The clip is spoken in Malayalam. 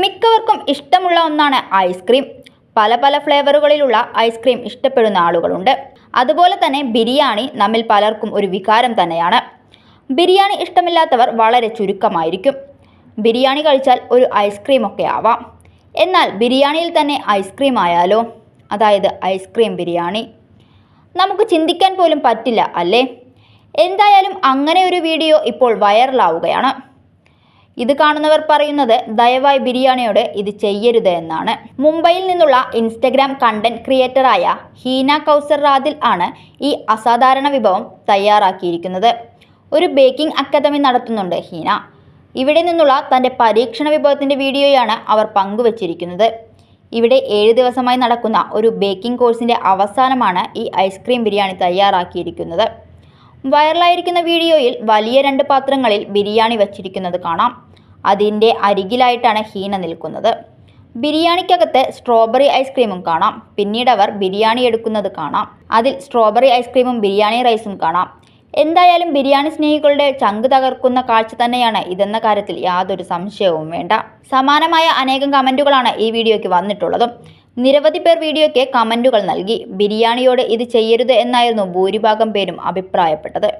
മിക്കവർക്കും ഇഷ്ടമുള്ള ഒന്നാണ് ഐസ്ക്രീം. പല പല ഫ്ലേവറുകളിലുള്ള ഐസ്ക്രീം ഇഷ്ടപ്പെടുന്ന ആളുകളുണ്ട്. അതുപോലെ തന്നെ ബിരിയാണി നമ്മിൽ പലർക്കും ഒരു വികാരം തന്നെയാണ്. ബിരിയാണി ഇഷ്ടമില്ലാത്തവർ വളരെ ചുരുക്കമായിരിക്കും. ബിരിയാണി കഴിച്ചാൽ ഒരു ഐസ്ക്രീം ഒക്കെ ആവാം. എന്നാൽ ബിരിയാണിയിൽ തന്നെ ഐസ്ക്രീം ആയാലോ? അതായത് ഐസ്ക്രീം ബിരിയാണി. നമുക്ക് ചിന്തിക്കാൻ പോലും പറ്റില്ല അല്ലേ? എന്തായാലും അങ്ങനെ ഒരു വീഡിയോ ഇപ്പോൾ വൈറലാവുകയാണ്. ഇത് കാണുന്നവർ പറയുന്നത് ദയവായി ബിരിയാണിയോട് ഇത് ചെയ്യരുത് എന്നാണ്. മുംബൈയിൽ നിന്നുള്ള ഇൻസ്റ്റഗ്രാം കണ്ടന്റ് ക്രിയേറ്ററായ ഹീന കൗസർ റാദിൽ ആണ് ഈ അസാധാരണ വിഭവം തയ്യാറാക്കിയിരിക്കുന്നത്. ഒരു ബേക്കിംഗ് അക്കാദമി നടത്തുന്നുണ്ട് ഹീന. ഇവിടെ നിന്നുള്ള തന്റെ പരീക്ഷണ വിഭവത്തിന്റെ വീഡിയോയാണ് അവർ പങ്കുവച്ചിരിക്കുന്നത്. ഇവിടെ ഏഴ് ദിവസമായി നടക്കുന്ന ഒരു ബേക്കിംഗ് കോഴ്സിന്റെ അവസാനമാണ് ഈ ഐസ്ക്രീം ബിരിയാണി തയ്യാറാക്കിയിരിക്കുന്നത്. വൈറലായിരിക്കുന്ന വീഡിയോയിൽ വലിയ രണ്ട് പാത്രങ്ങളിൽ ബിരിയാണി വച്ചിരിക്കുന്നത് കാണാം. അതിന്റെ അരികിലായിട്ടാണ് ഹീന നിൽക്കുന്നത്. ബിരിയാണിക്കകത്ത് സ്ട്രോബെറി ഐസ്ക്രീമും കാണാം. പിന്നീട് അവർ ബിരിയാണി എടുക്കുന്നത് കാണാം. അതിൽ സ്ട്രോബെറി ഐസ്ക്രീമും ബിരിയാണി റൈസും കാണാം. എന്തായാലും ബിരിയാണി സ്നേഹികളുടെ ചങ്ക് തകർക്കുന്ന കാഴ്ച തന്നെയാണ് ഇതെന്ന കാര്യത്തിൽ യാതൊരു സംശയവും വേണ്ട. സമാനമായ അനേകം കമന്റുകളാണ് ഈ വീഡിയോയ്ക്ക് വന്നിട്ടുള്ളതും. നിരവധി പേർ വീഡിയോയ്ക്ക് കമന്റുകൾ നൽകി. ബിരിയാണിയോട് ഇത് ചെയ്യരുത് എന്നായിരുന്നു ഭൂരിഭാഗം പേരും അഭിപ്രായപ്പെട്ടത്.